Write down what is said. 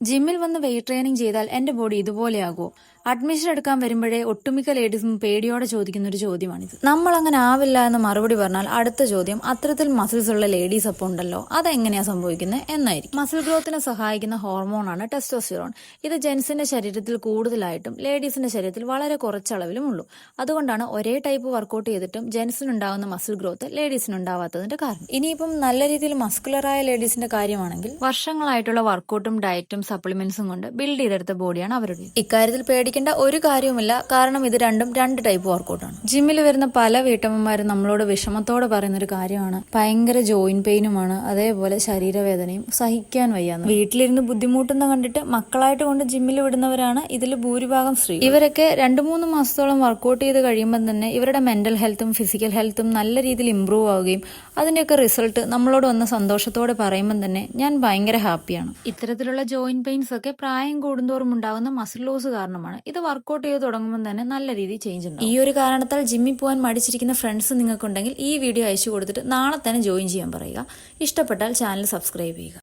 ജിമ്മിൽ വന്ന് wait training ചെയ്താൽ എന്റെ ബോഡി ഇതുപോലെയാകുമോ അഡ്മിഷൻ എടുക്കാൻ വരുമ്പോഴേ ഒട്ടുമിക്ക ലേഡീസും പേടിയോടെ ചോദിക്കുന്ന ഒരു ചോദ്യമാണിത്. നമ്മൾ അങ്ങനെ ആവില്ല എന്ന് മറുപടി പറഞ്ഞാൽ അടുത്ത ചോദ്യം അത്തരത്തിൽ മസിൽസ് ഉള്ള ലേഡീസ് അപ്പം ഉണ്ടല്ലോ അതെങ്ങനെയാ സംഭവിക്കുന്നത് എന്നായിരിക്കും. മസിൽ ഗ്രോത്തിനെ സഹായിക്കുന്ന ഹോർമോണാണ് ടെസ്റ്റോസ്റ്റിറോൺ ഇത് ജെൻസിന്റെ ശരീരത്തിൽ കൂടുതലായിട്ടും ലേഡീസിന്റെ ശരീരത്തിൽ വളരെ കുറച്ചളവിലും ഉള്ളൂ. അതുകൊണ്ടാണ് ഒരേ ടൈപ്പ് വർക്കൗട്ട് ചെയ്തിട്ടും ജെൻസിനുണ്ടാവുന്ന മസിൽ ഗ്രോത്ത് ലേഡീസിനുണ്ടാവാത്തതിന്റെ കാരണം. ഇനിയിപ്പം നല്ല രീതിയിൽ മസ്കുലറായ ലേഡീസിന്റെ കാര്യമാണെങ്കിൽ വർഷങ്ങളായിട്ടുള്ള വർക്കൗട്ടും ഡയറ്റും സപ്ലിമെന്റ്സും കൊണ്ട് ബിൽഡ് ചെയ്തെടുത്ത ബോഡിയാണ് അവരുടെ ഇക്കാര്യത്തിൽ പേടിക്കേണ്ട ഒരു കാര്യവുമില്ല. കാരണം ഇത് രണ്ടും രണ്ട് ടൈപ്പ് വർക്കൗട്ടാണ് ജിമ്മിൽ വരുന്ന പല വീട്ടമ്മമാരും നമ്മളോട് വിഷമത്തോടെ പറയുന്ന ഒരു കാര്യമാണ്. ഭയങ്കര ജോയിന്റ് പെയിനുമാണ് അതേപോലെ ശരീരവേദനയും സഹിക്കാൻ വയ്യാന്ന്. വീട്ടിലിരുന്ന് ബുദ്ധിമുട്ടുന്ന കണ്ടിട്ട് മക്കളായിട്ട് കൊണ്ട് ജിമ്മിൽ വിടുന്നവരാണ് ഇതിൽ ഭൂരിഭാഗം സ്ത്രീ ഇവരൊക്കെ രണ്ടു മൂന്ന് മാസത്തോളം വർക്കൗട്ട് ചെയ്ത് കഴിയുമ്പോൾ തന്നെ ഇവരുടെ മെന്റൽ ഹെൽത്തും ഫിസിക്കൽ ഹെൽത്തും നല്ല രീതിയിൽ ഇമ്പ്രൂവ് ആവുകയും അതിന്റെയൊക്കെ റിസൾട്ട് നമ്മളോട് വന്ന സന്തോഷത്തോടെ പറയുമ്പോൾ തന്നെ ഞാൻ ഭയങ്കര ഹാപ്പിയാണ് ഇത്തരത്തിലുള്ള ജോയിന്റ് പെയിൻസ് ഒക്കെ പ്രായം കൂടുന്തോറും ഉണ്ടാകുന്ന മസിൽ ലോസ് കാരണമാണ്. ഇത് വർക്കൗട്ട് ചെയ്ത് തുടങ്ങുമ്പോൾ തന്നെ നല്ല രീതിയിൽ ചേഞ്ച് ഉണ്ട് ഈ ഒരു കാരണത്താൽ ജിമ്മിൽ പോകാൻ മടിച്ചിരിക്കുന്ന ഫ്രണ്ട്സ് നിങ്ങൾക്കുണ്ടെങ്കിൽ ഈ വീഡിയോ അയച്ചു കൊടുത്തിട്ട് നാളെ തന്നെ ജോയിൻ ചെയ്യാൻ പറയുക. ഇഷ്ടപ്പെട്ടാൽ ചാനൽ സബ്സ്ക്രൈബ് ചെയ്യുക.